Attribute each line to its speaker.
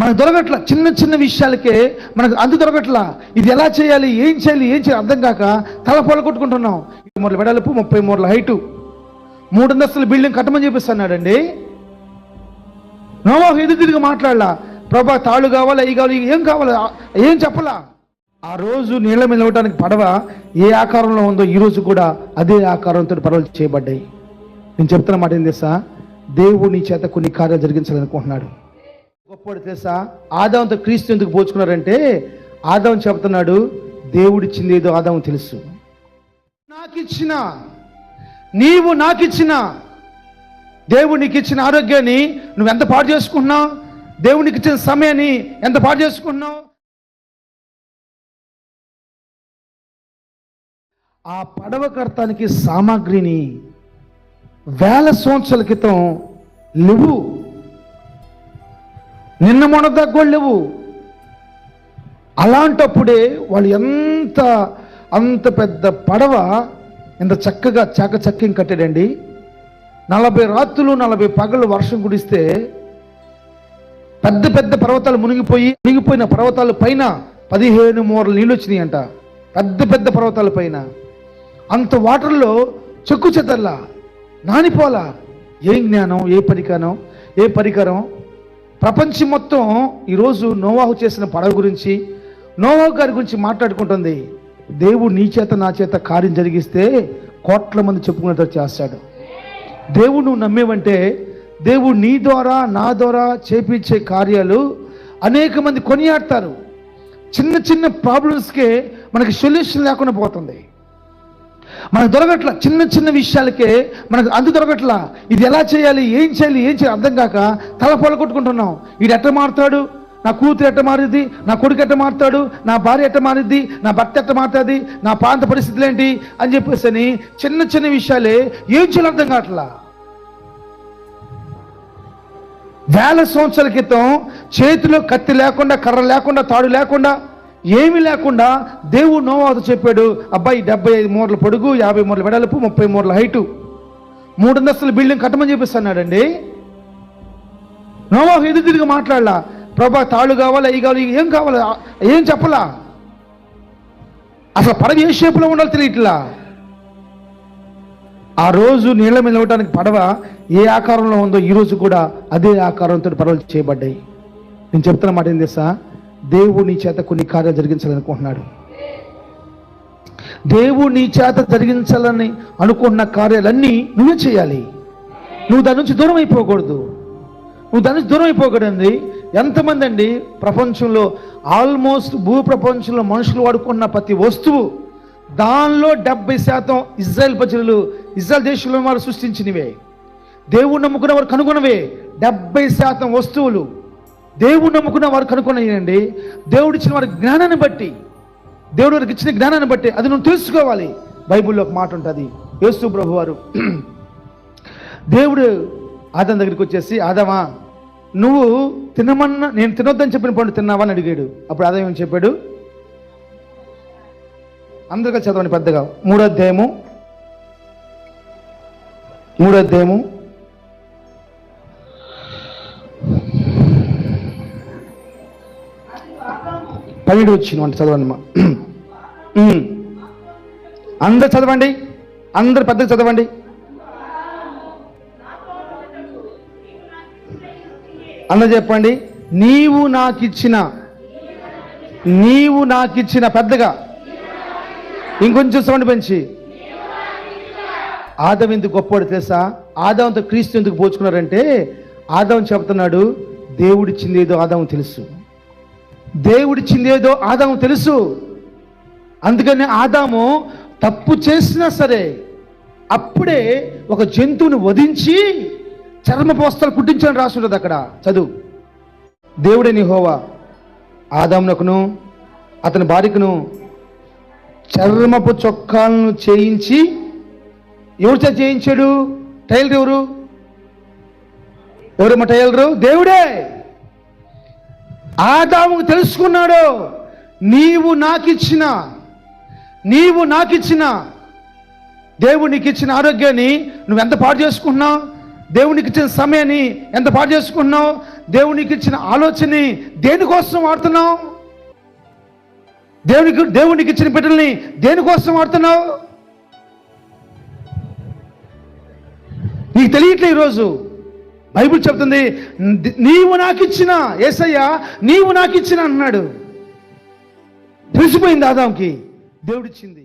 Speaker 1: మనకు దొరకట్ల చిన్న చిన్న విషయాలకే మనకు అందు దొరకట్ల ఇది ఎలా చేయాలి ఏం చేయాలి ఏం చేయాలి అర్థం కాక తల పొల కొట్టుకుంటున్నాం. మూడు వెడల్పు ముప్పై మూరల హైటు మూడు అంతస్తుల బిల్డింగ్ కట్టమని చెప్పిస్తున్నాడండి నోవాహు ఎదురు తిరిగి మాట్లాడలా. ప్రభా తాళ్ళు కావాలా అవి కావాలి ఏం కావాలి ఏం చెప్పలా? ఆ రోజు నీళ్ళ మీద ఇవ్వడానికి పడవ ఏ ఆకారంలో ఉందో ఈ రోజు కూడా అదే ఆకారంతో పడవలు చేయబడ్డాయి. నేను చెప్తున్న మాట ఏం తెలుసా? దేవుడు నీ చేత కొన్ని కార్యాలు జరిగించాలనుకుంటున్నాడు. గొప్పవాడు తెలుసా? ఆదాంతో క్రీస్తు ఎందుకు పోల్చుకున్నారంటే ఆదాం చెప్తున్నాడు దేవుడిచ్చింది ఏదో ఆదాం తెలుసు. నాకిచ్చిన నీవు నాకిచ్చిన దేవుడు నీకు ఇచ్చిన ఆరోగ్యాన్ని నువ్వు ఎంత పాడు చేసుకుంటున్నావు? దేవునికి ఇచ్చిన సమయాన్ని ఎంత పాడు చేసుకుంటున్నావు? ఆ పడవ కడతానికి సామాగ్రిని వేల సంవత్సరాల క్రితం లేవు నిన్న మొన్న దగ్గర లేవు అలాంటప్పుడే వాళ్ళు ఎంత అంత పెద్ద పడవ ఎంత చక్కగా చాకచక్యం కట్టాడండి. నలభై రాత్రులు నలభై పగలు వర్షం కురిస్తే పెద్ద పెద్ద పర్వతాలు మునిగిపోయి మునిగిపోయిన పర్వతాల పైన పదిహేను మూరలు నీళ్ళు వచ్చినాయంట పెద్ద పెద్ద పర్వతాల పైన. అంత వాటర్లో చెక్కు చెదల్లా నానిపోలా ఏం జ్ఞానం? ఏ పరికరం? ఏ పరికరం? ప్రపంచం మొత్తం ఈరోజు నోవాహు చేసిన పడవ గురించి నోవాహు గారి గురించి మాట్లాడుకుంటుంది. దేవుడు నీ చేత నా చేత కార్యం జరిగిస్తే కోట్ల మంది చెప్పుకునేటట్టు చేస్తాడు. దేవుడు నువ్వు నమ్మేవంటే దేవుడు నీ ద్వారా నా ద్వారా చేపించే కార్యాలు అనేక మంది కొనియాడతారు. చిన్న చిన్న ప్రాబ్లమ్స్కే మనకి సొల్యూషన్ లేకుండా పోతుంది. మనకు దొరకట్ల చిన్న చిన్న విషయాలకే మనకు అందు దొరకట్ల. ఇది ఎలా చేయాలి ఏం చేయాలి ఏం చేయాలి అర్థం కాక తల పొలగొట్టుకుంటున్నాం వీడు ఎట్ట మారుతాడు? నా కూతురు ఎట్ట మారుద్ది? నా కొడుకు ఎట్ట మారుతాడు? నా భార్య ఎట్ట మారిద్ది? నా భర్త ఎట్ట మారుతుంది? నా ప్రాంత పరిస్థితులు ఏంటి? అని చెప్పేసి అని చిన్న చిన్న విషయాలే ఏం చేయాలి అర్థం కావట్లా. వేల సంవత్సరాల క్రితం చేతిలో కత్తి లేకుండా కర్ర లేకుండా తాడు లేకుండా ఏమి లేకుండా దేవుడు నోవాతో చెప్పాడు అబ్బాయి డెబ్బై ఐదు మూరల పొడుగు యాభై మూరల వెడల్పు ముప్పై మూరల హైటు. మూడు అంతస్తుల బిల్డింగ్ కట్టమని చెప్పిస్తున్నాడండి నోవా ఎదురు తిరిగి మాట్లాడలా ప్రభా తాళ్ళు కావాలి అవి కావాలి ఏం కావాలి ఏం చెప్పలా? అసలు పడవ ఏ షేపులో ఉండాలి తెలియట్లా. ఆ రోజు నీళ్ళ మీద ఇవ్వడానికి పడవ ఏ ఆకారంలో ఉందో ఈరోజు కూడా అదే ఆకారంతో పడవలు చేయబడ్డాయి. నేను చెప్తున్న మాట ఏం తెలుసా? దేవుడు నీ చేత కొన్ని కార్యాలు జరిగించాలనుకుంటున్నాడు దేవుడు నీ చేత జరిగించాలని అనుకున్న కార్యాలన్నీ నువ్వే చేయాలి. నువ్వు దాని నుంచి దూరం అయిపోకూడదు. నువ్వు దాని నుంచి దూరం అయిపోకూడదు ఎంతమంది అండి ప్రపంచంలో ఆల్మోస్ట్ భూ ప్రపంచంలో మనుషులు వాడుకున్న ప్రతి వస్తువు దానిలో డెబ్బై శాతం ఇజ్రాయెల్ ప్రజలు ఇజ్రాయెల్ దేశంలో వారు సృష్టించినవే. దేవుడు నమ్ముకున్న వారు కనుగొనవే డెబ్బై శాతం వస్తువులు. దేవుడు నమ్ముకున్న వారు కనుగొనయండి దేవుడు ఇచ్చిన వారి జ్ఞానాన్ని బట్టి దేవుడు వారికి ఇచ్చిన జ్ఞానాన్ని బట్టి అది నువ్వు తెలుసుకోవాలి. బైబిల్లో ఒక మాట ఉంటుంది. యేసు ప్రభు వారు దేవుడు ఆదం దగ్గరికి వచ్చేసి ఆదమా నువ్వు తినమన్న నేను తినొద్దని చెప్పిన పండు తిన్నావా? అని అడిగాడు. అప్పుడు ఆదాం ఏం చెప్పాడు? అందరికీ చదవండి పెద్దగా. మూడో అధ్యాయము. మూడో అధ్యాయము. పన్నెండు వచ్చిన అంటే చదవండి అందరు చదవండి. అందరు పెద్దగా చదవండి. అందరు చెప్పండి. నీవు నాకిచ్చిన నీవు నాకిచ్చిన పెద్దగా. ఇంకొంచెం సౌండ్ పెంచి ఆదం ఎందుకు గొప్పవాడు తెలుసా? ఆదాంతో క్రీస్తు ఎందుకు పోల్చుకున్నారంటే ఆదాం చెప్తున్నాడు దేవుడిచ్చింది ఏదో ఆదాం తెలుసు. దేవుడిచ్చిందేదో ఆదాము తెలుసు. అందుకని ఆదాము తప్పు చేసినా సరే అప్పుడే ఒక జంతువుని వధించి చర్మపోస్తలు పోస్తలు రాసుంటుంది రాసి ఉంటుంది అక్కడ. చదువు. దేవుడే నిహోవా ఆదామునకును అతని భార్యకును చర్మపు చొక్కాలను చేయించి ఎవరు చేయించాడు? టైలర్ ఎవరు? ఎవరమ్మ టైలరు? దేవుడే! ఆదాము తెలుసుకున్నాడు నీవు నాకిచ్చిన నీవు నాకిచ్చిన దేవునికి ఇచ్చిన ఆరోగ్యాన్ని నువ్వు ఎంత పాడు చేసుకుంటున్నావు? దేవునికి ఇచ్చిన సమయాన్ని ఎంత పాడు చేసుకుంటున్నావు? దేవునికి ఇచ్చిన ఆలోచనని దేనికోసం వాడుతున్నావు? దేవునికి దేవునికి ఇచ్చిన బిడ్డల్ని దేనికోసం వాడుతున్నావు? నీకు తెలియట్లే ఈరోజు. బైబిల్ చెప్తుంది నీవు నాకు ఇచ్చిన ఏసయ్య నీవు నాకు ఇచ్చిన అన్నాడు. తెలిసిపోయింది ఆదాంకి దేవుడిచ్చింది.